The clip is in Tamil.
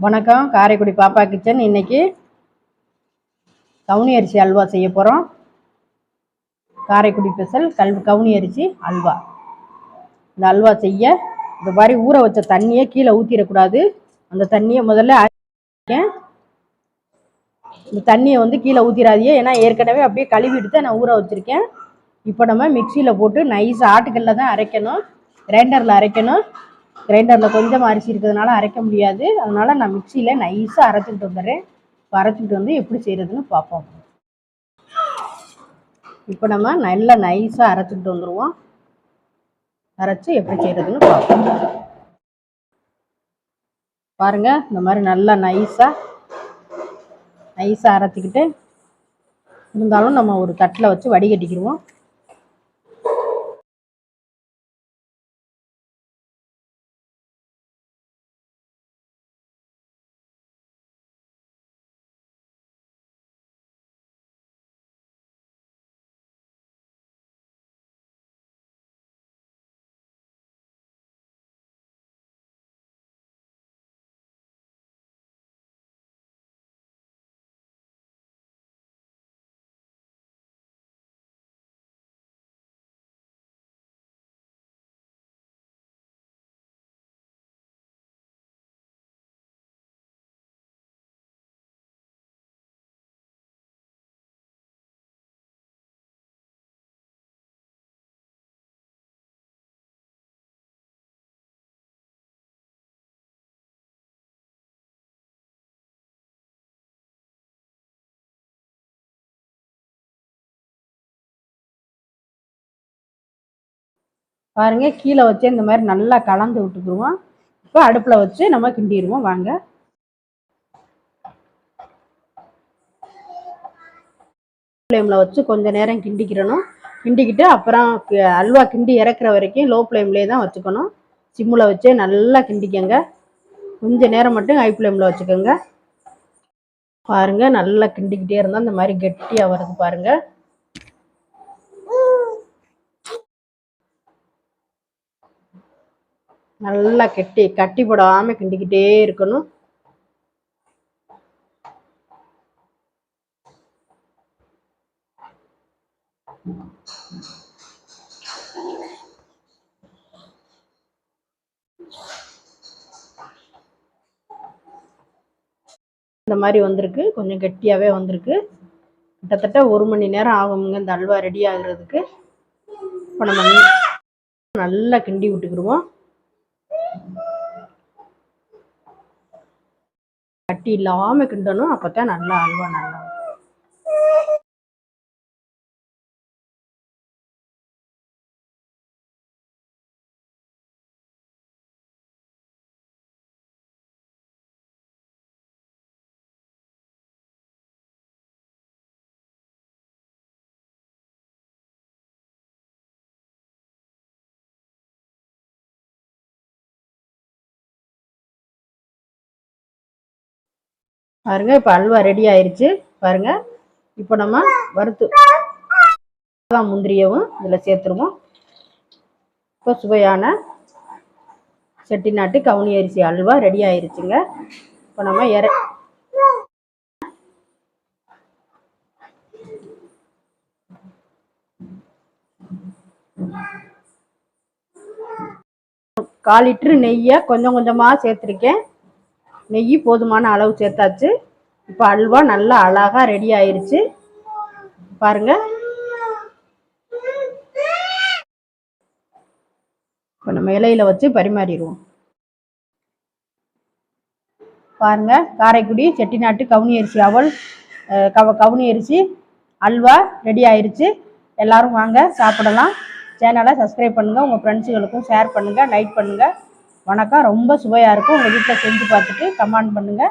வணக்கம். காரைக்குடி பாப்பா கிச்சன். இன்னைக்கு கவுனி அரிசி அல்வா செய்ய போகிறோம் காரைக்குடி ஸ்பெஷல் கல் கவுனி அரிசி அல்வா. இந்த அல்வா செய்ய இந்த மாதிரி ஊற வச்ச தண்ணியை கீழே ஊற்றிடக்கூடாது அந்த தண்ணியை முதல்ல அரைக்கேன் இந்த தண்ணியை வந்து கீழே ஊற்றிடாதீங்க ஏன்னா ஏற்கனவே அப்படியே கழுவிட்டு தான் நான் ஊற வச்சுருக்கேன். இப்போ நம்ம மிக்சியில் போட்டு நைஸ் ஆட்டுக்கல்ல தான் அரைக்கணும். கிரைண்டரில் அரைக்கணும். கிரைண்டரில் கொஞ்சம் அரிசி இருக்கிறதுனால அரைக்க முடியாது. அதனால் நான் மிக்சியில் நைஸாக அரைச்சிட்டு வந்துடுறேன். இப்போ வந்து எப்படி செய்கிறதுன்னு பார்ப்போம். இப்போ நம்ம நல்லா நைஸாக அரைச்சிட்டு வந்துடுவோம் அரைச்சி எப்படி செய்கிறதுன்னு பார்ப்போம். பாருங்கள் இந்த மாதிரி நல்லா நைஸாக நைஸாக அரைச்சிக்கிட்டு இருந்தாலும் நம்ம ஒரு தட்டில் வச்சு வடிகட்டிக்கிடுவோம் பாருங்கள் கீழே வச்சு இந்த மாதிரி நல்லா கலந்து விட்டுக்குருவோம். இப்போ அடுப்பில் வச்சு நம்ம கிண்டிடுவோம் வாங்க. ஃப்ளேமில் வச்சு கொஞ்சம் நேரம் கிண்டிக்கிறணும். கிண்டிக்கிட்டு அப்புறம் அல்வா கிண்டி இறக்குற வரைக்கும் லோ ஃப்ளேம்லேயே தான் வச்சுக்கணும். சிம்மில் வச்சு நல்லா கிண்டிக்கங்க. கொஞ்ச நேரம் மட்டும் ஹை ஃப்ளேமில் வச்சுக்கோங்க. பாருங்க நல்லா கிண்டிக்கிட்டே இருந்தால் இந்த மாதிரி கெட்டியாக வருது பாருங்கள் நல்லா கெட்டி கட்டி போடாம கிண்டிக்கிட்டே இருக்கணும். இந்த மாதிரி வந்திருக்கு கொஞ்சம் கெட்டியாகவே வந்திருக்கு. கிட்டத்தட்ட ஒரு மணி நேரம் ஆகுங்க இந்த அல்வா ரெடி ஆகுறதுக்கு. இப்போ நம்ம நல்லா கிண்டி விட்டுக்கிடுவோம். கட்டி இல்லாமல் கிண்டணும். அப்பதான் நல்லா அல்வா நல்லா பாருங்க இப்போ அல்வா ரெடி ஆயிருச்சு. பாருங்க இப்போ நம்ம வறுத்து முந்திரியவும் இதில் சேர்த்துருவோம். இப்போ சுவையான செட்டிநாட்டு கவுனி அரிசி அல்வா ரெடி ஆயிருச்சுங்க. இப்போ நம்ம இற கால் லிட்டரு நெய்யை கொஞ்சம் கொஞ்சமாக சேர்த்துருக்கேன். நெய் போதுமான அளவு சேர்த்தாச்சு. இப்போ அல்வா நல்லா அழகாக ரெடி ஆயிடுச்சு பாருங்க. இப்போ நம்ம இலையில் வச்சு பரிமாறிடுவோம். பாருங்கள் காரைக்குடி செட்டிநாட்டு கவுனி அரிசி அவல் கவ கவுனி அரிசி அல்வா ரெடி ஆயிடுச்சு எல்லோரும் வாங்க சாப்பிடலாம். சேனலை சப்ஸ்கிரைப் பண்ணுங்கள் உங்கள் ஃப்ரெண்ட்ஸுகளுக்கும் ஷேர் பண்ணுங்கள் லைக் பண்ணுங்கள் வணக்கம். ரொம்ப சுவையாக இருக்கும். உங்கள் வீட்டில் செஞ்சு பார்த்துட்டு கமெண்ட் பண்ணுங்கள்